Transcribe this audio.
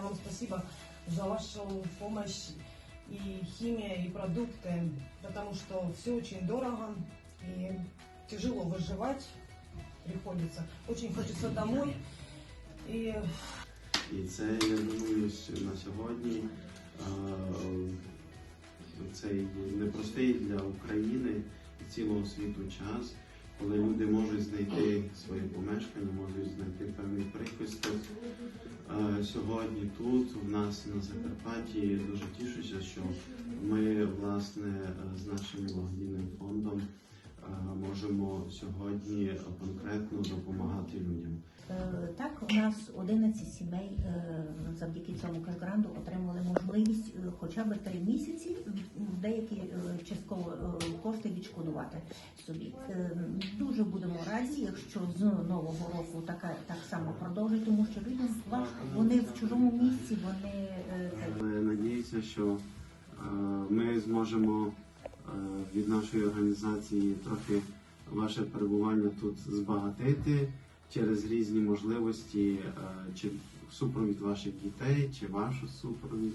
огромное вам спасибо за вашу помощь и химия, и продукты, потому что все очень дорого и тяжело выживать приходится. Очень хочется домой. И І це, я думаю, на сьогодні цей непростий для України і цілого світу час, коли люди можуть знайти своє помешкання. Сьогодні тут, у нас на Закарпатті, дуже тішуся, що ми власне з нашим благодійним фондом е, можемо сьогодні конкретно допомагати людям. Е, Так, у нас 11 сімей е, завдяки цьому кешгранду отримали хоча б три місяці деякі е, частково е, кошти відшкодувати собі. Е, Дуже будемо раді, якщо з нового року така так само продовжить, тому що людям важко. Вони в чужому місці, вони надіюся, що ми зможемо від нашої організації трохи ваше перебування тут збагатити через різні можливості, чи супровід ваших дітей, чи вашу супровід.